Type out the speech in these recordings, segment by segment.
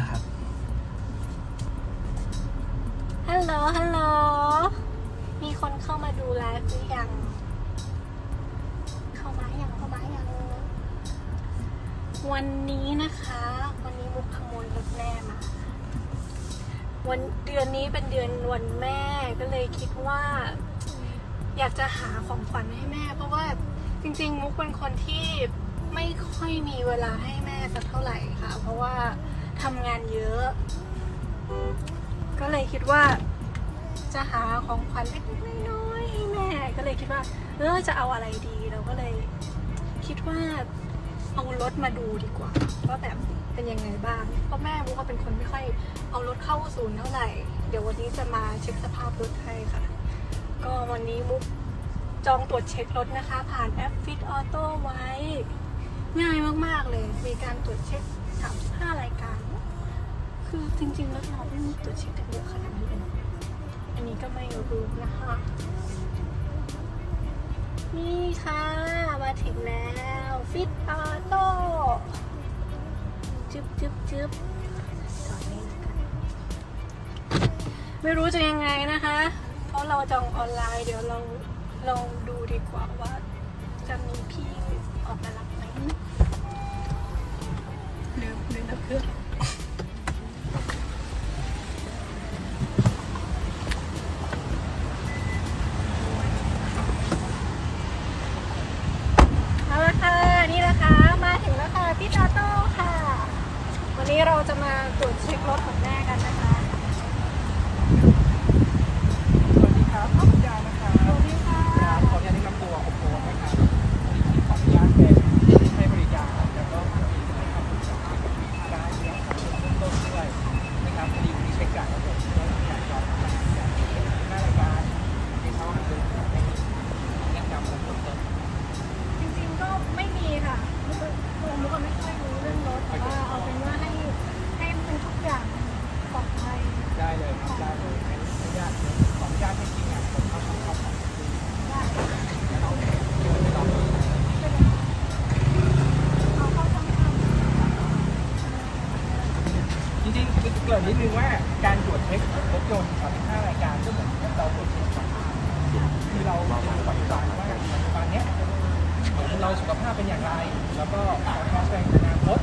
นะครับ ฮัลโหล ฮัลโหล มีคนเข้ามาดูไลฟ์หรือยัง เข้ามาอยังเข้ามาอยังวันนี้นะคะ วันนี้มุกขโมยรถแม่มา วันเดือนนี้เป็นเดือนวันแม่ก็เลยคิดว่า อยากจะหาของขวัญให้แม่ เพราะว่าจริง ๆ มุกเป็นคนที่ไม่ค่อยมีเวลาให้แม่สักเท่าไหร่ค่ะ เพราะว่า ทำงานเยอะ ก็เลยคิดว่า จะหาของขวัญเล็กๆน้อยๆให้แม่ ก็เลยคิดว่าเออจะเอาอะไรดีเราก็เลย คิดว่าเอารถมาดูดีกว่าว่าแบบเป็นยังไงบ้างเพราะแม่มุกก็เป็นคนไม่ค่อยเอารถเข้าศูนย์เท่าไหร่ เดี๋ยววันนี้จะมาเช็คสภาพรถให้ค่ะ ก็วันนี้มุกจองตรวจเช็ครถนะคะ ผ่านแอป Fit Auto ไว้ ง่ายมาก ๆ เลย มีการตรวจเช็ค 35 รายการ คือจริงๆแล้วเราไม่มีตรวเช็คกันเยอะขนาดนี้เลยนะอันนี้ก็ไม่รู้นะคะ นี่ค่ะ มาถึงแล้ว Fit Auto จึ๊บจึ๊บจึ๊บจอดนี่กันไม่รู้จะยังไงนะคะ เพราะเราจองออนไลน์เดี๋ยวเราลองดูดีกว่าว่าจะมีพี่ออกมารับไหมลืมลืมดับเครื่องเอาละค่ะ นี่นะคะ มาถึงแล้วค่ะพี่ตาโต้ค่ะ วันนี้เราจะมาตรวจเช็ครถของแม่กันนะคะ สวัสดีครับขออนุญาตนะครับ สวัสดีค่ะ ขออนุญาตแนะนำตัวโอโปนะครับที่ขออนุญาตเป็นให้บริการแล้วก็มีให้คำปรึกษาได้เรื่องของเริ่มต้นด้วยนะครับพอดีวันนี้เช็คการระบบก็อยากจะมาอยากจะเป็นหน้ารายการที่เขาให้ดูให้แนะนำและเพิ่มเติม จริงๆก็ไม่มีค่ะมุกตัวมุกก็ไม่ค่อยรู้เรื่องรถแต่ว่าเอาเป็นว่าให้ให้มันทุกอย่างปลอดภัย ได้เลยครับได้เลยให้อนุญาตขออนุญาตให้ทีมงานคนเข้าทำเข้าของ ได้ แล้วเราเนี่ยเดี๋ยวไปลองดู เอาเข้าทำท จริงๆคือเกริ่นนิดนึงว่าการตรวจเช็ครถยนต์35รายการก็เหมือนกับเราตรวจเช็คสุขภาพคือเราเราปัจจุบันว่าปัจจุบันเนี้ยเราสุขภาพเป็นอย่างไร แล้วก็การวางแผนอนาคต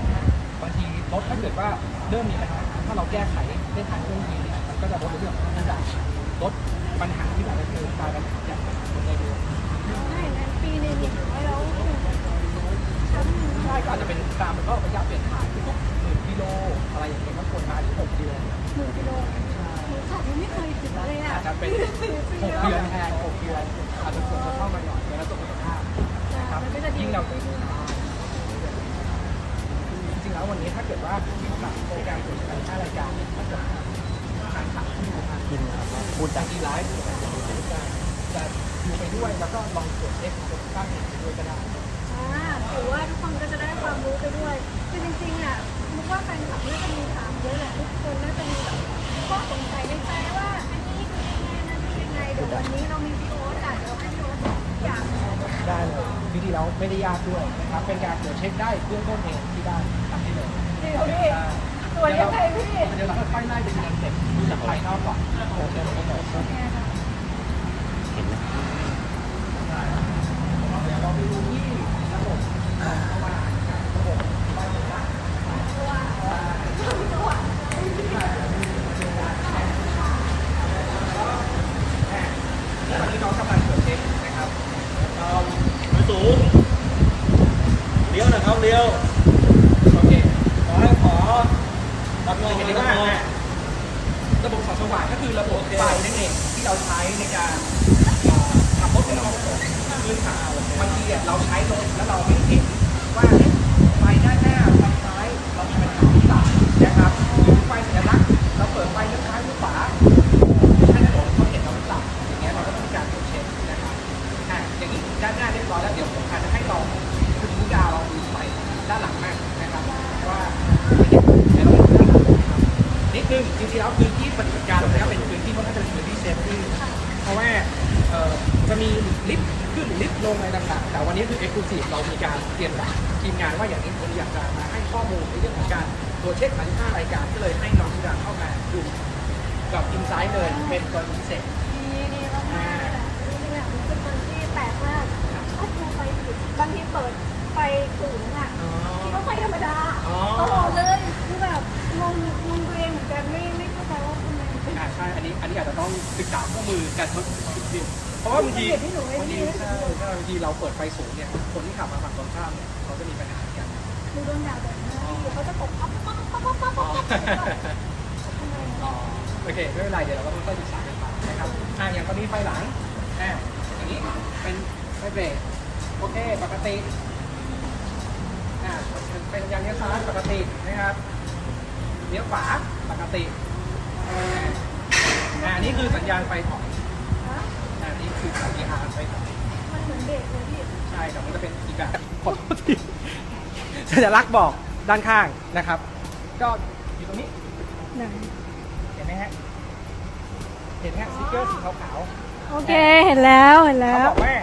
บางทีรถถ้าเกิดว่าเริ่มมีปัญหาถ้าเราแก้ไขได้ทันท่วงทีเนี่ยมันก็จะลดในเรื่องของค่าใช้จ่ายลดปัญหา ที่แบบคือกลายเป็นปัญหาอย่างคนในเดือนำได้นั้นปีหนึงอย่างน้อยแล้วชั้นหนึ่งใช่ก็อาจจะเป็นตามมันก็ระยะเปลี่ยนถ่ายทุกหนึ่งกิโลอะไรอย่างเงี้ยบางคนมาที่หกเดือนหนึ่งกิโลหนูขับยังไม่เคยถึงเลยอะอาจจะเป็นหกเดือนแทนหกเดือนอาจจะควรจะเข้ามาหน่อยแล้วสุขภาพนะครับยิ่งเราจริงๆแล้ววันนี้ถ้าเกิดว่าหลัการตรวจการค่ารายการเนี่ยถ้าเกิดทางขับที่ พูดจากที่ไลฟ์จะดูไปด้วยแล้วก็ลองตรวจเช็คสุขภาพไปด้วยก็ได้อ่าถือว่าทุกคนก็จะได้ความรู้ไปด้วยคือจริงๆอะมุกว่าแฟนคลับน่าจะมีถามเยอะแหละทุกคนน่าจะมีแบบข้อสงสัยในใจว่าอันนี้คือยังไงนั่นคือยังไงเดี๋ยววันนี้เรามีวิดีโอจัดเราให้ดูทุกอย่างได้เลยวิธีเราไม่ได้ยากด้วยนะครับเป็นการตรวจเช็คได้เบื้องต้นเองที่ได้ทำได้เลยเดี๋ยวพี่ตรวจยังไงพี่เดี๋ยวเราค่อยๆไล่ไปทีละสเต็ปดูจากภายนอกก่อนโอเคเราก็บอกเห็นไหมเดี๋ยวเราไปดูที่ระบบเข้ามาระบบไฟฟ้าวันนี้น้องกำลังตรวจเช็คนะครับเรา ไม่สูงเลี้ยวนะครับเลี้ยว โอเค ขอให้ขอ รับมเงิองเห็กันนได้ได้ว่าระบบส่องสว่างก็คือระบบไฟนั่นเองที่เราใช้ในการขับรถของเราพื้นฐานบางทีเราใช้รถแล้วเราไม่เห็นว่าไฟด้านหน้าไฟซ้ายเรามีปัญหาหรือเปล่านะครับหรือไฟสัญลักษณ์เราเปิดไฟเลี้ยวซ้ายเลี้ยวขวาให้ถนนเขาเห็นเราหรือเปล่าอย่างเงี้ยเราก็ต้องมีการตรวจเช็คนะครับอะอย่างนี้ด้านหน้าเรียบร้อยแล้วเดี๋ยวผมอาจจะให้ลองคุณนิดาลองดูไฟด้านหลังมากนะครับว่า ดนึงจริงๆแล้วพื้นที่ปฏิบัติการตรงนี้เป็นพื้นที่ค่อนข้างจะเป็นพื้นที่เซฟตี้เพราะว่าเอ่อจะมีลิฟต์ขึ้นลิฟต์ลงอะไรต่างๆ แต่วันนี้คือเอ็กซ์คลูซีฟเรามีการเตรียมกับทีมงานว่าอย่างนี้ผมอยากจะมาให้ข้อมูลในเรื่องของการตรวเช็ค35รายการก็เลยให้น้องที่ดาเข้ามาดูกับอินไซต์เลยเป็นกรณีพิเศษดีดีมากๆเลยแหละจริงๆอะมันเป็นคนที่แปลกมากชอบดูไฟผิดบางทีเปิดไฟสูงอะอ๋อ ต้องศึกษาข้อมือกันทดสอบเพราะว่าบางทีเป็นเหตุที่หนูไม่บางทีดีใช่ใช่บางทีเราเปิดไฟสูงเนี่ยคนที่ขับมาฝั่งตรงข้ามเนี่ยเขาจะมีปัญหากันดูโดนด่าแบบนี้อยู่เขาจะตกปั๊บปั๊บปั๊บปั๊บปั๊บปั๊บทำไมอ๋อโอเคไม่เป็นไรเดี๋ยวเราก็ค่อยๆศึกษากันไปนะครับอ่าอย่างตอนนี้ไฟหลังอ่าอย่างนี้เป็นไฟเบรกโอเคปกติอ่าเป็นสัญญาณเลี้ยวซ้ายปกตินะครับเลี้ยวขวาปกติ อ่าอ่าอันนี้คือสัญญาณไฟถอยฮะอ่าอันนี้คือสัญญาณไฟถอยมันเหมือนเบรกเลยพี่ใช่ครับมันจะเป็นอีกแบบขอโทษทีสัญลักษณ์บอกด้านข้างนะครับ ก็อยู่ตรงนี้ไหนเห็นไหมฮะเห็นไหมฮะสติ๊กเกอร์สีขาวโอเคเห็นแล้วเห็นๆแล้เขาว บอกว่า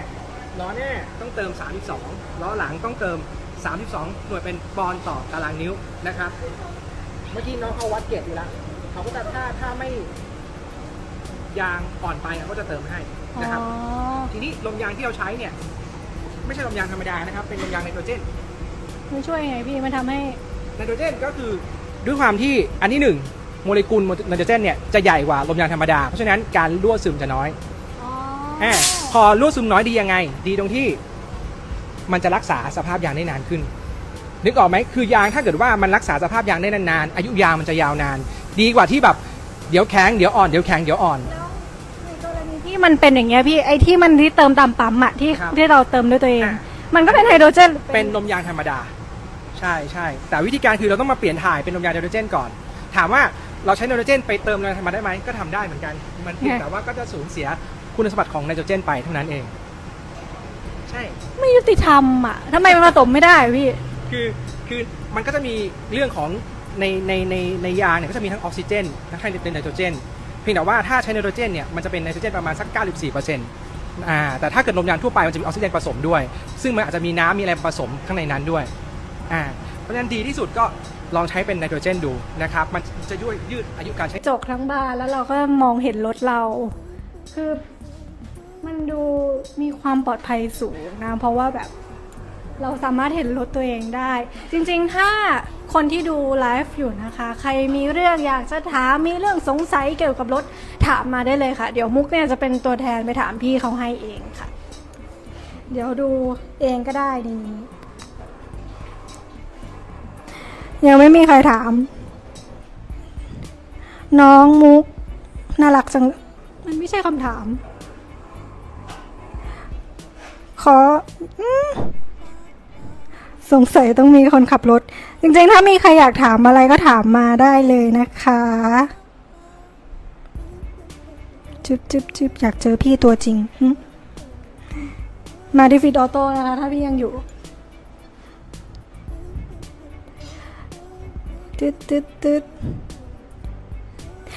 ล้อหน้าต้องเติม 32ล้อหลังต้องเติม 32 หน่วยเป็นปอนด์ต่อตารางนิ้วนะครับ เมื่อกี้น้องเขาวัดเกจอยู่แล้วเขาก็จะถ้าถ้าไม่ ยางอ่อนไปเขาก็จะเติมให้อ๋นะครับอทีนี้ลมยางที่เราใช้เนี่ย ไม่ใช่ลมยางธรรมดานะครับ เป็นลมยางไนโตรเจน มันช่วยยังไงพี่มันทำให้ ไนโตรเจนก็คือด้วยความที่อันที่หนึ่งโมเลกุลไนโตรเจนเนี่ยจะใหญ่กว่าลมยางธรรมดา เพราะฉะนั้นการรั่วซึมจะน้อยอ๋ออ่าพอรั่วซึมน้อยดียังไง ดีตรงที่มันจะรักษาสภาพยางได้นานขึ้น นึกออกไหมคือยางถ้าเกิดว่ามันรักษาสภาพยางได้นานๆอายุยางมันจะยาวนาน ดีกว่าที่แบบเดี๋ยวแข็งเดี๋ยวอ่อนเดี๋ยวแข็งเดี๋ยวอ่อน แล้วในกรณีที่ มันเป็นอย่างเงี้ยพี่ไอ้ที่มันที่เติมตามปั๊มอะที่ครับที่เราเติมด้วยตัวเอง อะ มันก็เป็นไฮโดรเจนเป็นลมยางธรรมดา ใช่ใช่แต่วิธีการคือเราต้องมาเปลี่ยนถ่ายเป็นลมยางไนโตรเจนก่อน ถามว่าเราใช้ไนโตรเจนไปเติมลมยางธรรมดาได้ไหมก็ทำได้เหมือนกัน มันเพียงแต่ว่าก็จะสูญเสียคุณสมบัติของไนโตรเจนไปเท่านั้นเอง ใช่ ไม่ยุติธรรมอะทำไมมันผสมไม่ได้พี่ คือคือมันก็จะมีเรื่องของในในในในยางเนี่ยก็จะมีทั้งออกซิเจนทั้งไนโตรเจน เพียงแต่ว่าถ้าใช้ไนโตรเจนเนี่ยมันจะเป็นไนโตรเจนประมาณสัก 94%อ่าแต่ถ้าเกิดลมยางทั่วไปมันจะมีออกซิเจนผสมด้วย ซึ่งมันอาจจะมีน้ำมีอะไรผสมข้างในนั้นด้วยอ่าเพราะฉะนั้นดีที่สุดก็ลองใช้เป็นไนโตรเจนดูนะครับ มันจะยืดยืดอายุการใช้จกทั้งบานแล้วเราก็มองเห็นรถเรา คือมันดูมีความปลอดภัยสูงนะเพราะว่าแบบเราสามารถเห็นรถตัวเองได้ จริงๆถ้า คนที่ดูไลฟ์อยู่นะคะ ใครมีเรื่องอยากจะถามมีเรื่องสงสัยเกี่ยวกับรถถามมาได้เลยค่ะ เดี๋ยวมุกเนี่ยจะเป็นตัวแทนไปถามพี่เขาให้เองค่ะ เดี๋ยวดูเองก็ได้ดีนี้ยังไม่มีใครถาม น้องมุกน่ารักจังมันไม่ใช่คำถาม ขออ สงสัยต้องมีคนขับรถ จริงๆ ถ้ามีใครอยากถามอะไรก็ถามมาได้เลยนะคะ จุ๊บจุ๊บจุ๊บอยากเจอพี่ตัวจริง มาที่ฟิตออโต้นะคะ ถ้าพี่ยังอยู่ตึ๊ดตึ๊ดตึ๊ด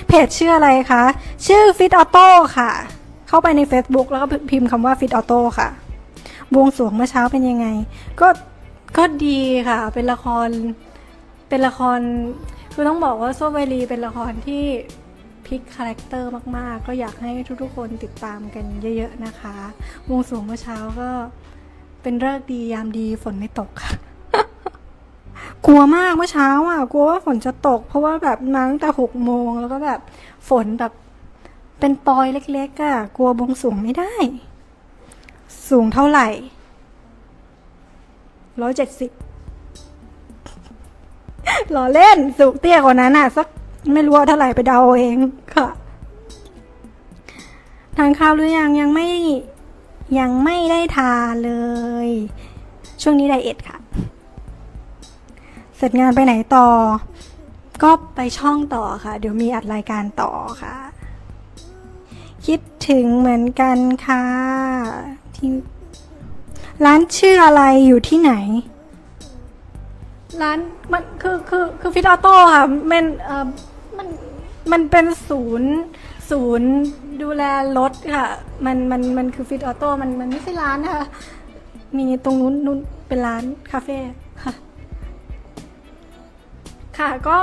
เพจชื่ออะไรคะ ชื่อ Fit Auto ค่ะ เข้าไปใน Facebook แล้วก็พิมพ์คำว่า Fit Auto ค่ะบวงสรวงเมื่อเช้าเป็นยังไง ก็ ก็ดีค่ะ เป็นละคร เป็นละคร คือต้องบอกว่าโซเวลีเป็นละครที่พลิกคาแรคเตอร์มาก ๆ ก็อยากให้ทุก ๆ คนติดตามกันเยอะ ๆ นะคะ วงสรวงเมื่อเช้าก็เป็นเลิกดียามดีฝนไม่ตกค่ะ กลัวมากเมื่อเช้าอะ กลัวว่าฝนจะตก เพราะว่าแบบมาตั้งแต่หกโมงแล้วก็แบบฝนแบบเป็นปอยเล็ก ๆ อะ กลัวบวงสรวงไม่ได้ สูงเท่าไหร่ ร้อยเจ็ดสิบหล้อเล่นสูงเตี้ยกว่านั้นอะ สักไม่รู้ว่าเท่าไหร่ไปเดาเอาเองค่ะ ทานข้าวหรือยังยังไม่ยังไม่ได้ทานเลย ช่วงนี้ไดเอทค่ะ เสร็จงานไปไหนต่อ ก็ไปช่องต่อค่ะ เดี๋ยวมีอัดรายการต่อค่ะ คิดถึงเหมือนกันค่ะที่ ร้านชื่ออะไรอยู่ที่ไหน ร้านมันคือคือคือฟิตออโต้ค่ะมันเอ่อมันมันเป็นศูนย์ศูนย์ดูแลรถค่ะ มันมันมันคือฟิตออโต้มันมันไม่ใช่ร้านนะคะ มีตรงนู้นนู้นเป็นร้านคาเฟ่ ค่ะก็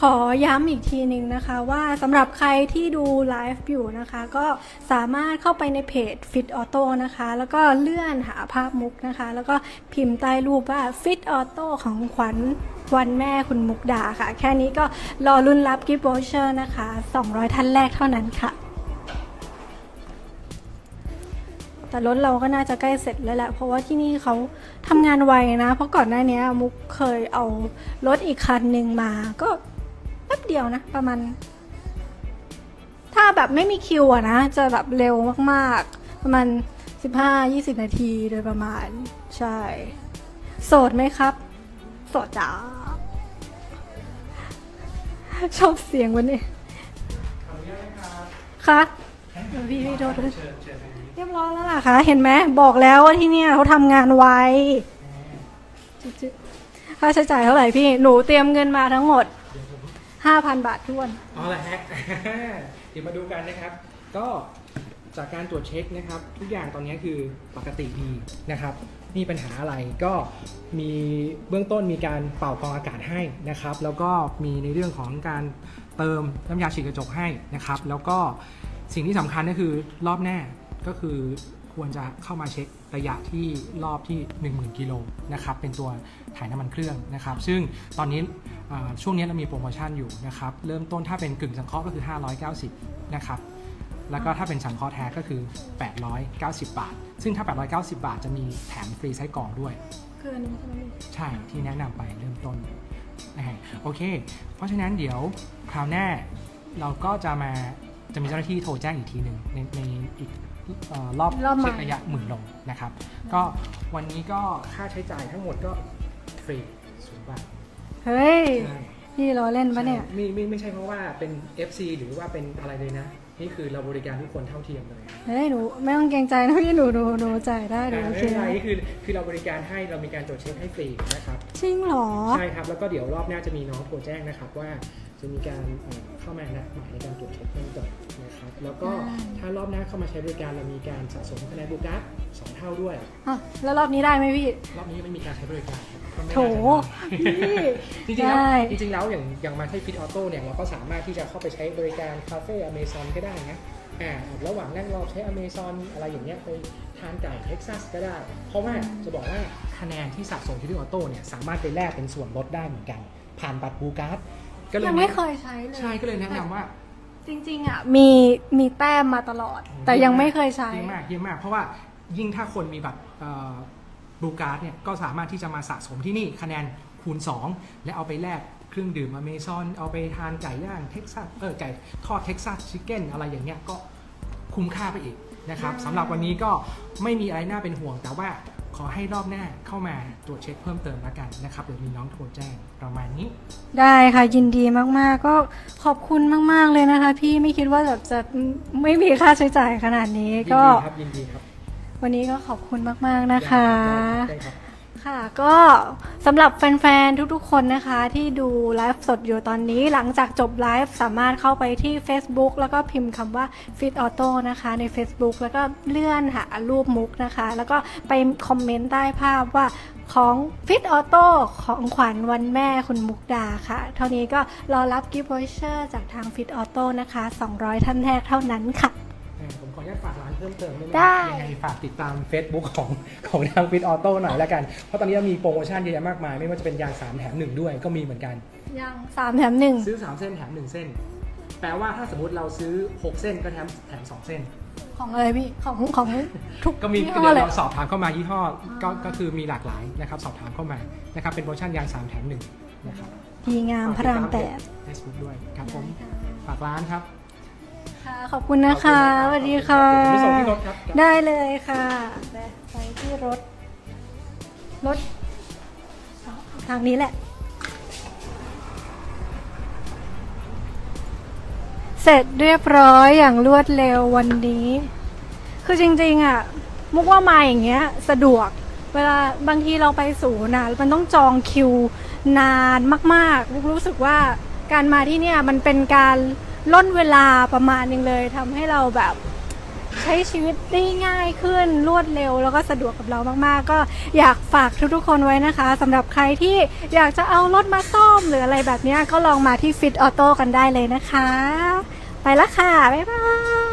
ขอย้ำอีกทีหนึ่งนะคะว่าสำหรับใครที่ดูไลฟ์อยู่นะคะ ก็สามารถเข้าไปในเพจ Fit Auto นะคะ แล้วก็เลื่อนหาภาพมุกนะคะ แล้วก็พิมพ์ใต้รูปว่า Fit Auto ของขวัญวันแม่คุณมุกดาค่ะ แค่นี้ก็รอรุ่นรับกิฟต์วอเชอร์นะคะ 200 ท่านแรกเท่านั้นค่ะ แต่รถเราก็น่าจะใกล้เสร็จแล้วแหละเพราะว่าที่นี่เขาทำงานไวนะ เพราะก่อนหน้านี้มุกเคยเอารถอีกคันหนึ่งมา ก็แป๊บเดียวนะ ประมาณถ้าแบบไม่มีคิวอะนะ จะแบบเร็วมากๆ ประมาณ 15-20 นาทีโดยประมาณ ใช่ โสดไหมครับ โสดจ้าชอบเสียงวันนี้ขออนุญาตนะครับคะพี่พี่โทษเชิญ เรียบร้อยแล้วล่ะคะเห็นไหมบอกแล้วว่าที่เนี่ยเขาทำงานไวค่าใช้จ่ายเท่าไหร่พี่ หนูเตรียมเงินมาทั้งหมด 5,000 บาททวนเอาละฮะเดี๋ยวมาดูกันนะครับ ก็จากการตรวจเช็คนะครับ ทุกอย่างตอนนี้คือปกติดีนะครับมีปัญหาอะไรก็มีเบื้องต้นมีการเป่ากรองอากาศให้นะครับ แล้วก็มีในเรื่องของการเติมน้ำยาฉีดกระจกให้นะครับ แล้วก็สิ่งที่สำคัญก็คือรอบหน้า ก็คือควรจะเข้ามาเช็คระยะที่รอบที่ 10,000 กิโลนะครับเป็นตัวถ่ายน้ำมันเครื่องนะครับ ซึ่งตอนนี้อ่าช่วงนี้เรามีโปรโมชั่นอยู่นะครับ เริ่มต้นถ้าเป็นกึ่งสังเคราะห์ก็คือ 590 นะครับ แล้วก็ถ้าเป็นสังเคราะห์แท้ก็คือ 890 บาท ซึ่งถ้า 890 บาทจะมีแถมฟรีไส้กรองด้วยคืออันนี้ใช่ไหมพี่ใช่ที่แนะนำไปเริ่มต้นนะฮะโอเค เพราะฉะนั้นเดี๋ยวคราวหน้าเราก็จะมา จะมีเจ้าหน้าที่โทรแจ้งอีกทีหนึ่งในในอีกเอ่อรอบรอบใหม่เช็คระยะหมื่นลงนะครับ ก็วันนี้ก็ค่าใช้จ่ายทั้งหมดก็ฟรีศูนย์บาทเฮ้ยใช่พี่รอเล่นปะเนี่ยไม่ไม่ไม่ใช่เพราะว่าเป็น FC หรือว่าเป็นอะไรเลยนะ นี่คือเราบริการทุกคนเท่าเทียมเลยเฮ้ยหนูไม่ต้องเกรงใจนะพี่หนูหนูหนูจ่ายได้หนูอ่าโอไม่เคเป็นไรนะนี่คือคือเราบริการให้เรามีการตรวจเช็คให้ฟรีนะครับจริงเหรอใช่ครับแล้วก็เดี๋ยวรอบหน้าจะมีน้องโทรแจ้งนะครับว่าจะมีการเอ่อเข้ามานะหมายในการตรวจเช็ค แล้วก็ได้ถ้ารอบหน้าเข้ามาใช้บริการเรามีการสะสมคะแนนบูการ์ดสองเท่าด้วย อะแล้วรอบนี้ได้ไหมพี่ รอบนี้ไม่มีการใช้บริการครับก็ไม่โถน่าจะได้จริงๆแล้วได้ จริงๆแล้วอย่างอย่างมาที่ฟิตออโต้เนี่ยเราก็สามารถที่จะเข้าไปใช้บริการคาเฟ่อเมซอนก็ได้นะอ่าระหว่างนั่งรอใช้อเมซอนอะไรอย่างเงี้ยไปทานไก่เท็กซัสก็ได้ เพราะว่าจะบอกว่าคะแนนที่สะสมที่ฟิตออโต้เนี่ยสามารถไปแลกเป็นส่วนลดได้เหมือนกัน ผ่านบัตรบูการ์ดก็เลยยังไม่เคยใช้เลย ใช่ก็เลยแนะนำว่า จริงๆอะมีมีแต้มมาตลอด แต่ยังไม่เคยใช้ เยี่ยมมากเยี่ยมมากเพราะว่ายิ่งถ้าคนมีบัตรบูการ์ดเนี่ยก็สามารถที่จะมาสะสมที่นี่คะแนนคูณ 2 และเอาไปแลกเครื่องดื่มอเมซอนเอาไปทานไก่ย่างเท็กซัสเออไก่ทอดเท็กซัสชิคเก้นอะไรอย่างเงี้ยก็คุ้มค่าไปอีกนะครับอ่าสำหรับวันนี้ก็ไม่มีอะไรน่าเป็นห่วงแต่ว่า ขอให้รอบหน้าเข้ามาตรวจเช็คเพิ่มเติมแล้วกันนะครับเดี๋ยวมีน้องโทรแจ้งประมาณนี้ ได้ค่ะยินดีมากๆ ก็ขอบคุณมาก ๆ เลยนะคะ พี่ไม่คิดว่าแบบจะไม่มีค่าใช้จ่ายขนาดนี้ยินก็ดีครับยินดีครับวันนี้ก็ขอบคุณมากๆนะคะ ได้ครับ ค่ะก็สำหรับแฟนๆ ทุกๆ คนนะคะที่ดูไลฟ์สดอยู่ตอนนี้หลังจากจบไลฟ์สามารถเข้าไปที่ Facebook แล้วก็พิมพ์คำว่า Fit Auto นะคะใน Facebook แล้วก็เลื่อนหารูปมุกนะคะ แล้วก็ไปคอมเมนต์ใต้ภาพว่าของ Fit Auto ของขวัญวันแม่คุณมุกดาค่ะ เท่านี้ก็รอรับกิฟต์วอเชอร์จากทาง Fit Auto นะคะ 200 ท่านแรกเท่านั้นค่ะ ผมขออนุญาตฝากร้านเพิ่มเติมได้ไหมได้ ยังไงฝากติดตาม Facebook ของของทางฟิตออโต้หน่อยแล้วกัน เพราะตอนนี้เรามีโปรโมชั่นเยอะแยะมากมาย ไม่ว่าจะเป็นยาง3แถม1ด้วยก็มีเหมือนกัน ยังสามแถมหนึ่งซื้อ 3 เส้นแถม 1 เส้น แปลว่าถ้าสมมติเราซื้อ 6 เส้นก็แถมแถม 2 เส้น ของอะไรพี่ของของทุกก็มียี่ก็ห้อเดี๋ยวเลย เราสอบถามเข้ามายี่ห้อก็ก็คือมีหลากหลายนะครับสอบถามเข้ามานะครับเป็นโปรโมชั่นยาง 3 แถม 1 นะครับดีงามพระรามแปดเฟซบุ๊กด้วยครับผมฝากร้านครับ ค่ะ ขอบคุณนะคะสวัสดีค่ะเดี๋ยวผมไปส่งที่รถครับ ได้เลยค่ะ ไปไปที่รถ รถ ทางนี้แหละ เสร็จเรียบร้อยอย่างรวดเร็ววันนี้ คือจริงๆอะ มุกว่ามาอย่างเงี้ย สะดวก เวลาบางทีเราไปศูนย์นะมันต้องจองคิวนานมากๆมุกรู้สึกว่าการมาที่เนี่ยมันเป็นการ ล่นเวลาประมาณนึงเลยทำให้เราแบบใช้ชีวิตได้ง่ายขึ้นรวดเร็ว แล้วก็สะดวกกับเรามากๆ ก็อยากฝากทุกๆคนไว้นะคะสำหรับใครที่อยากจะเอารถมาซ่อมหรืออะไรแบบนี้ก็ลองมาที่ Fit Auto กันได้เลยนะคะ ไปละค่ะ บ๊ายบาย